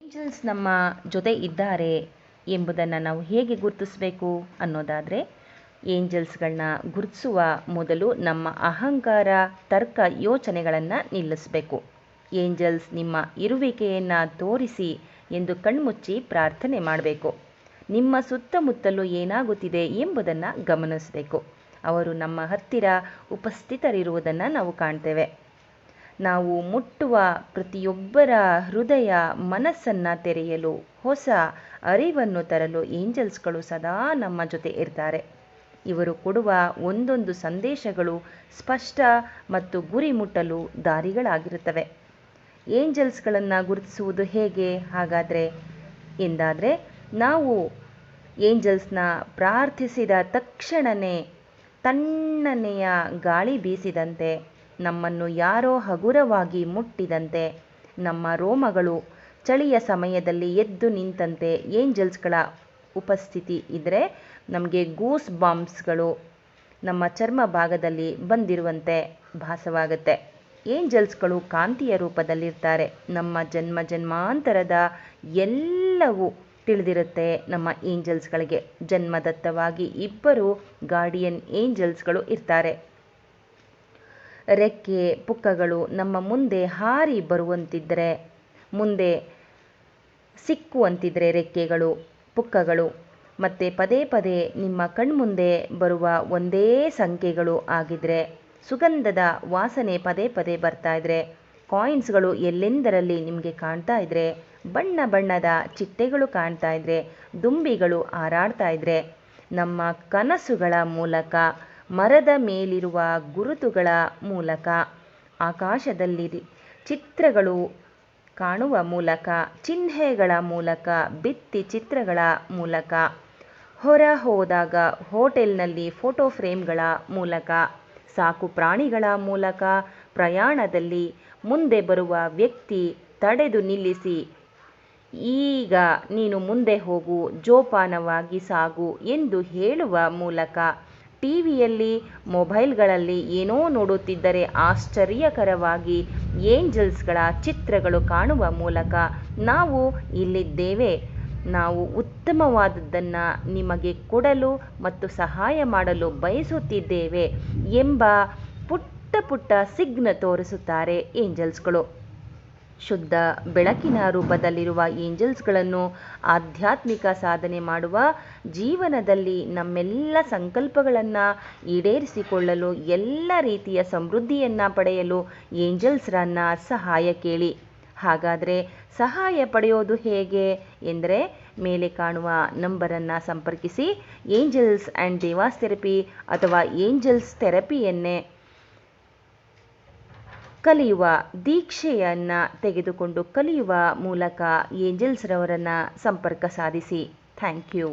Angels ನಮ್ಮ ಜೊತೆ ಇದ್ದಾರೆ ಎಂಬುದನ್ನು ನಾವು ಹೇಗೆ ಗುರುತಿಸಬೇಕು ಅನ್ನೋದಾದರೆ ಏಂಜಲ್ಸ್ಗಳನ್ನ ಗುರುತಿಸುವ ಮೊದಲು ನಮ್ಮ ಅಹಂಕಾರ, ತರ್ಕ ಯೋಚನೆಗಳನ್ನು ನಿಲ್ಲಿಸಬೇಕು. ಏಂಜಲ್ಸ್ ನಿಮ್ಮ ಇರುವಿಕೆಯನ್ನು ತೋರಿಸಿ ಎಂದು ಕಣ್ಮುಚ್ಚಿ ಪ್ರಾರ್ಥನೆ ಮಾಡಬೇಕು. ನಿಮ್ಮ ಸುತ್ತಮುತ್ತಲು ಏನಾಗುತ್ತಿದೆ ಎಂಬುದನ್ನು ಗಮನಿಸಬೇಕು. ಅವರು ನಮ್ಮ ಹತ್ತಿರ ಉಪಸ್ಥಿತರಿರುವುದನ್ನು ನಾವು ಕಾಣ್ತೇವೆ. ನಾವು ಮುಟ್ಟುವ ಪ್ರತಿಯೊಬ್ಬರ ಹೃದಯ ಮನಸ್ಸನ್ನು ತೆರೆಯಲು, ಹೊಸ ಅರಿವನ್ನು ತರಲು ಏಂಜಲ್ಸ್ಗಳು ಸದಾ ನಮ್ಮ ಜೊತೆ ಇರ್ತಾರೆ. ಇವರು ಕೊಡುವ ಒಂದೊಂದು ಸಂದೇಶಗಳು ಸ್ಪಷ್ಟ ಮತ್ತು ಗುರಿ ಮುಟ್ಟಲು ದಾರಿಗಳಾಗಿರುತ್ತವೆ. ಏಂಜಲ್ಸ್ಗಳನ್ನು ಗುರುತಿಸುವುದು ಹೇಗೆ? ಹಾಗಾದರೆ, ಎಂದಾದರೆ, ನಾವು ಏಂಜಲ್ಸ್ನ ಪ್ರಾರ್ಥಿಸಿದ ತಕ್ಷಣವೇ ತಣ್ಣನೆಯ ಗಾಳಿ ಬೀಸಿದಂತೆ ನಮ್ಮನ್ನು ಯಾರೋ ಹಗುರವಾಗಿ ಮುಟ್ಟಿದಂತೆ. ನಮ್ಮ ರೋಮಗಳು ಚಳಿಯ ಸಮಯದಲ್ಲಿ ಎದ್ದು ನಿಂತಂತೆ ಏಂಜಲ್ಸ್ಗಳ ಉಪಸ್ಥಿತಿ ಇದ್ದರೆ ನಮಗೆ ಗೂಸ್ ಬಾಂಬ್ಸ್ಗಳು ನಮ್ಮ ಚರ್ಮ ಭಾಗದಲ್ಲಿ ಬಂದಿರುವಂತೆ ಭಾಸವಾಗುತ್ತೆ. ಏಂಜಲ್ಸ್ಗಳು ಕಾಂತಿಯ ರೂಪದಲ್ಲಿರ್ತಾರೆ. ನಮ್ಮ ಜನ್ಮ ಜನ್ಮಾಂತರದ ಎಲ್ಲವೂ ತಿಳಿದಿರುತ್ತೆ ನಮ್ಮ ಏಂಜಲ್ಸ್ಗಳಿಗೆ. ಜನ್ಮದತ್ತವಾಗಿ ಇಬ್ಬರು ಗಾರ್ಡಿಯನ್ ಏಂಜಲ್ಸ್ಗಳು ಇರ್ತಾರೆ. ರೆಕ್ಕೆ, ಪುಕ್ಕಗಳು ನಮ್ಮ ಮುಂದೆ ಹಾರಿ ಬರುವಂತಿದ್ದರೆ, ಮುಂದೆ ಸಿಕ್ಕುವಂತಿದ್ದರೆ ರೆಕ್ಕೆಗಳು, ಪುಕ್ಕಗಳು. ಮತ್ತು ಪದೇ ಪದೇ ನಿಮ್ಮ ಕಣ್ಮುಂದೆ ಬರುವ ಒಂದೇ ಸಂಖ್ಯೆಗಳು ಆಗಿದ್ರೆ, ಸುಗಂಧದ ವಾಸನೆ ಪದೇ ಪದೇ ಬರ್ತಾ ಇದ್ರೆ, ಕಾಯಿನ್ಸ್ಗಳು ಎಲ್ಲೆಂದರಲ್ಲಿ ನಿಮಗೆ ಕಾಣ್ತಾ ಇದ್ರೆ, ಬಣ್ಣ ಬಣ್ಣದ ಚಿಟ್ಟೆಗಳು ಕಾಣ್ತಾ ಇದ್ರೆ, ದುಂಬಿಗಳು ಹಾರಾಡ್ತಾ ಇದ್ರೆ, ನಮ್ಮ ಕನಸುಗಳ ಮೂಲಕ ಮರದ ಮೇಲಿರುವ ಗುರುತುಗಳ ಮೂಲಕ ಆಕಾಶದಲ್ಲಿ ಚಿತ್ರಗಳು ಕಾಣುವ ಮೂಲಕ, ಚಿಹ್ನೆಗಳ ಮೂಲಕ, ಬಿತ್ತಿ ಚಿತ್ರಗಳ ಮೂಲಕ. ಹೊರ ಹೋದಾಗ ಹೋಟೆಲ್ನಲ್ಲಿ ಫೋಟೋ ಫ್ರೇಮ್ಗಳ ಮೂಲಕ, ಸಾಕು ಪ್ರಾಣಿಗಳ ಮೂಲಕ, ಪ್ರಯಾಣದಲ್ಲಿ ಮುಂದೆ ಬರುವ ವ್ಯಕ್ತಿ ತಡೆದು ನಿಲ್ಲಿಸಿ, ಈಗ ನೀನು ಮುಂದೆ ಹೋಗು, ಜೋಪಾನವಾಗಿ ಸಾಗು ಎಂದು ಹೇಳುವ ಮೂಲಕ ಟಿ ವಿಯಲ್ಲಿ ಮೊಬೈಲ್ಗಳಲ್ಲಿ ಏನೋ ನೋಡುತ್ತಿದ್ದರೆ ಆಶ್ಚರ್ಯಕರವಾಗಿ ಏಂಜಲ್ಸ್ಗಳ ಚಿತ್ರಗಳು ಕಾಣುವ ಮೂಲಕ ನಾವು ಇಲ್ಲಿದ್ದೇವೆ. ನಾವು ಉತ್ತಮವಾದದ್ದನ್ನು ನಿಮಗೆ ಕೊಡಲು ಮತ್ತು ಸಹಾಯ ಮಾಡಲು ಬಯಸುತ್ತಿದ್ದೇವೆ ಎಂಬ ಪುಟ್ಟ ಪುಟ್ಟ ಸಿಗ್ನ ತೋರಿಸುತ್ತಾರೆ ಏಂಜಲ್ಸ್ಗಳು. ಶುದ್ಧ ಬೆಳಕಿನ ರೂಪದಲ್ಲಿರುವ ಏಂಜಲ್ಸ್ಗಳನ್ನು ಆಧ್ಯಾತ್ಮಿಕ ಸಾಧನೆ ಮಾಡುವ ಜೀವನದಲ್ಲಿ ನಮ್ಮೆಲ್ಲ ಸಂಕಲ್ಪಗಳನ್ನು ಈಡೇರಿಸಿಕೊಳ್ಳಲು ಎಲ್ಲ ರೀತಿಯ ಸಮೃದ್ಧಿಯನ್ನು ಪಡೆಯಲು ಏಂಜಲ್ಸ್ರನ್ನ ಸಹಾಯ ಕೇಳಿ. ಹಾಗಾದರೆ ಸಹಾಯ ಪಡೆಯೋದು ಹೇಗೆ ಎಂದರೆ ಮೇಲೆ ಕಾಣುವ ನಂಬರನ್ನು ಸಂಪರ್ಕಿಸಿ ಏಂಜಲ್ಸ್ ಆ್ಯಂಡ್ ದೇವಾಸ್ ಥೆರಪಿ ಅಥವಾ ಏಂಜಲ್ಸ್ ಥೆರಪಿಯನ್ನೇ ಕಲಿಯುವ ದೀಕ್ಷೆಯನ್ನು ತೆಗೆದುಕೊಂಡು ಕಲಿಯುವ ಮೂಲಕ ಏಂಜಲ್ಸ್ರವರನ್ನು ಸಂಪರ್ಕ ಸಾಧಿಸಿ. Thank you.